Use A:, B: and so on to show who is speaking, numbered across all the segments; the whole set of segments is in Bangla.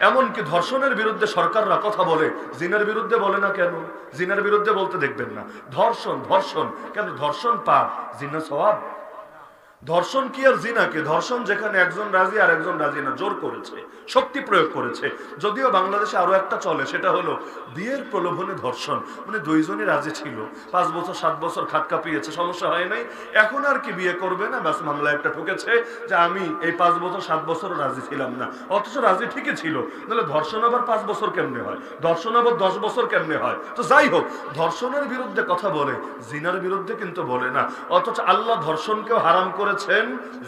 A: এমনকি ধর্ষণের বিরুদ্ধে সরকাররা কথা বলে। জিনের বিরুদ্ধে বলে না কেন? জিনের বিরুদ্ধে বলতে দেখবেন না। ধর্ষণ ধর্ষণ। কেন? ধর্ষণ পাপ। জিনা সওয়াব ধর্ষণ কি আর জিনাকে? ধর্ষণ যেখানে একজন রাজি আর একজন রাজি না, জোর করেছে, শক্তি প্রয়োগ করেছে। যদিও বাংলাদেশে আরও একটা চলে, সেটা হলো বিয়ের প্রলোভনে ধর্ষণ। মানে দুইজনই রাজি ছিল, পাঁচ বছর, সাত বছর খাট কাঁপিয়েছে, সমস্যা হয় নাই। এখন আর কি বিয়ে করবে না? ব্যাস মামলা একটা ঠুকেছে যে আমি এই পাঁচ বছর, সাত বছর রাজি ছিলাম না। অথচ রাজি ঠিকই ছিল। তাহলে ধর্ষণ আবার পাঁচ বছর কেমনে হয়? ধর্ষণ আবার দশ বছর কেমনে হয়? তো যাই হোক, ধর্ষণের বিরুদ্ধে কথা বলে, জিনার বিরুদ্ধে কিন্তু বলে না। অথচ আল্লাহ ধর্ষণকেও হারাম করেছেন?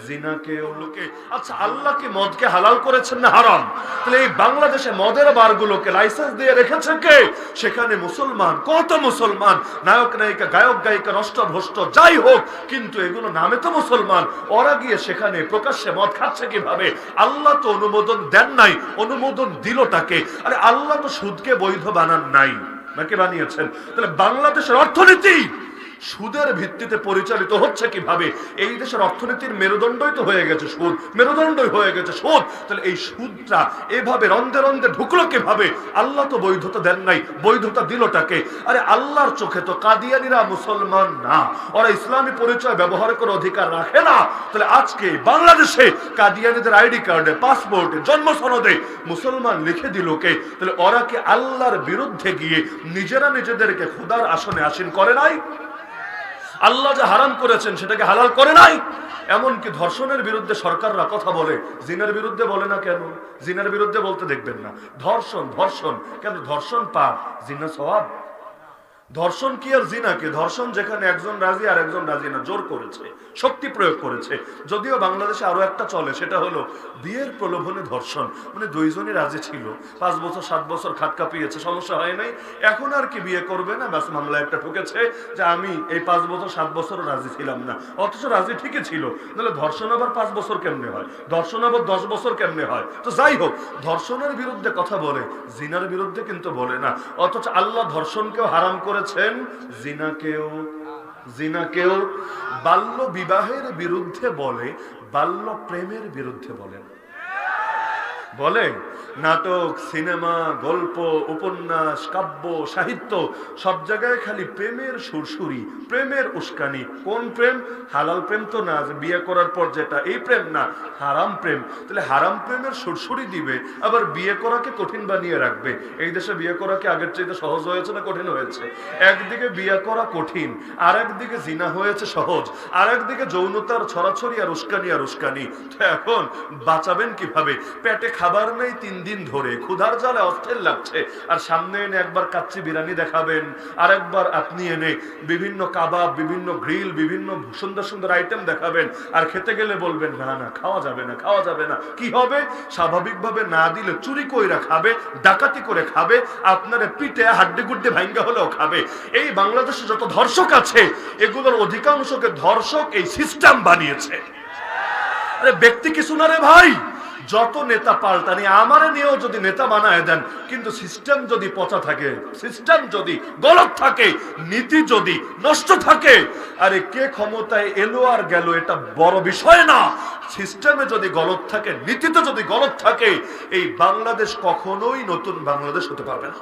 A: জিনাকেও লোকে। আচ্ছা আল্লাহ কি মদকে হালাল করেছেন না হারাম? তাহলে এই বাংলাদেশে মদের বারগুলোকে লাইসেন্স দিয়ে রেখেছে কে? সেখানে মুসলমান, কত মুসলমান? নায়ক, নায়িকা, গায়ক গায়িকা নষ্ট ভ্রষ্ট যাই হোক, কিন্তু এগুলো নামে তো মুসলমান। ওরা গিয়ে সেখানে প্রকাশ্যে মদ খাচ্ছে কীভাবে? আল্লাহ তো অনুমোদন দেন নাই, অনুমোদন দিল তাকে। আরে, আল্লাহ তো সুদকে বৈধ বানান নাই। নাকি বানিয়েছেন? তাহলে বাংলাদেশের অর্থনীতি সুদের ভিত্তিতে পরিচালিত হচ্ছে কীভাবে? এই দেশের অর্থনীতির মেরুদণ্ডই তো হয়ে গেছে সুদ। মেরুদণ্ডই হয়ে গেছে সুদ। তাহলে এই সুদটা এভাবে রন্ধে রন্ধে ঢুকলো কীভাবে? আল্লাহ তো বৈধতা দেন নাই। বৈধতা দিলটাকে আরে আল্লাহর চোখে তো কাদিয়ানিরা মুসলমান না। ওরা ইসলামী পরিচয় ব্যবহার করে অধিকার রাখে না। তাহলে আজকে বাংলাদেশে কাদিয়ানিদের আইডি কার্ডে, পাসপোর্টে জন্ম সনদে মুসলমান লিখে দিল কে? তাহলে ওরা কি আল্লাহর বিরুদ্ধে গিয়ে নিজেরা নিজেদেরকে খুদার আসনে আসীন করে নাই? আল্লাহ যা হারাম করেছেন সেটাকে হালাল করে নাই? এমনকি ধর্ষণের বিরুদ্ধে সরকাররা কথা বলে। জিনের বিরুদ্ধে বলে না কেন? জিনের বিরুদ্ধে বলতে দেখবেন না। ধর্ষণ ধর্ষণ। কেন? ধর্ষণ পাপ। জিনা সওয়াব। ধর্ষণ কি আর জিনাকে ধর্ষণ যেখানে একজন রাজি আর একজন রাজি না, জোর করেছে, শক্তি প্রয়োগ করেছে। যদিও বাংলাদেশে আরও একটা চলে, সেটা হলো বিয়ের প্রলোভনে ধর্ষণ। মানে দুইজনই রাজি ছিল, পাঁচ বছর, সাত বছর খাট কাঁপিয়েছে, সমস্যা হয় নাই। এখন আর কি বিয়ে করবে না? ব্যাস, মামলা একটা ঠুকেছে যে আমি এই পাঁচ বছর, সাত বছর রাজি ছিলাম না। অথচ রাজি ঠিকই ছিল। তাহলে ধর্ষণ আবার পাঁচ বছর কেমনে হয়? ধর্ষণ আবার দশ বছর কেমনে হয়? তো যাই হোক, ধর্ষণের বিরুদ্ধে কথা বলে, জিনার বিরুদ্ধে কিন্তু বলে না। অথচ আল্লাহ ধর্ষণকেও হারাম করেছেন জিনাকেও। জিনাকেও বাল্য বিবাহের বিরুদ্ধে বলে বাল্য প্রেমের বিরুদ্ধে বলেন বলে, নাটক, সিনেমা, গল্প, উপন্যাস, কাব্য, সাহিত্য, সব জায়গায় খালি প্রেমের সুরসুরি, প্রেমের উস্কানি। কোন প্রেম? হালাল প্রেম তো না বিয়ে করার পর যেটা। এই প্রেম না, হারাম প্রেম। তাহলে হারাম প্রেমের সুরসুরি দিবে, আবার বিয়ে করাকে কঠিন বানিয়ে রাখবে। এই দেশে বিয়ে করা কি আগের চাইতে সহজ হয়েছে না কঠিন হয়েছে? একদিকে বিয়ে করা কঠিন আর একদিকে জিনা হয়েছে সহজ আর একদিকে যৌনতার ছড়াছড়ি আর উস্কানি আর উস্কানি। তো এখন বাঁচাবেন কীভাবে? পেটে খাবার নেই তিন দিন ধরে। ক্ষুধার জালে অস্থির লাগছে। আর সামনে এনে একবার কাচ্চি বিরিয়ানি দেখাবেন। আর একবার আপনি এনে বিভিন্ন কাবাব, বিভিন্ন গ্রিল, বিভিন্ন সুন্দর সুন্দর আইটেম দেখাবেন। আর খেতে গেলে বলবেন, না না, খাওয়া যাবে না, খাওয়া যাবে না। কি হবে? স্বাভাবিকভাবে না দিলে চুরি কইরা খাবে, ডাকাতি করে খাবে, আপনার পিঠে হাড্ডি গুড্ডি ভাঙ্গা হলেও খাবে। এই বাংলাদেশে যত ধর্ষক আছে, এগুলোর অধিকাংশকে ধর্ষক এই সিস্টেম বানিয়েছে। আরে, ব্যক্তি কিছু না রে ভাই! যত নেতা পাল্টানি, আমারে নিয়েও যদি নেতা বানায় দেন, কিন্তু সিস্টেম যদি পচা থাকে সিস্টেম যদি গলত থাকে, নীতি যদি নষ্ট থাকে, আরে কে ক্ষমতায় এলো আর গেল এটা বড় বিষয় না। সিস্টেমে যদি গলত থাকে, নীতিতে যদি গলত থাকে, এই বাংলাদেশ কখনোই নতুন বাংলাদেশ হতে পারবে না।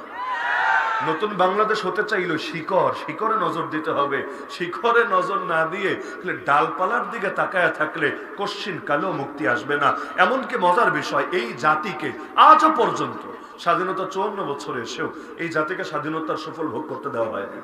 A: নতুন বাংলাদেশ হতে চাইল শিকড় শিকড়ে নজর দিতে হবে। শিকড়ে নজর না দিয়ে ডালপালার দিকে তাকায় থাকলে কশ্চিন কালেও মুক্তি আসবে না। এমনকি মজার বিষয়, এই জাতিকে আজও পর্যন্ত স্বাধীনতা চুয়ান্ন বছর এসেও এই জাতিকে স্বাধীনতার সফল ভোগ করতে দেওয়া হয়নি।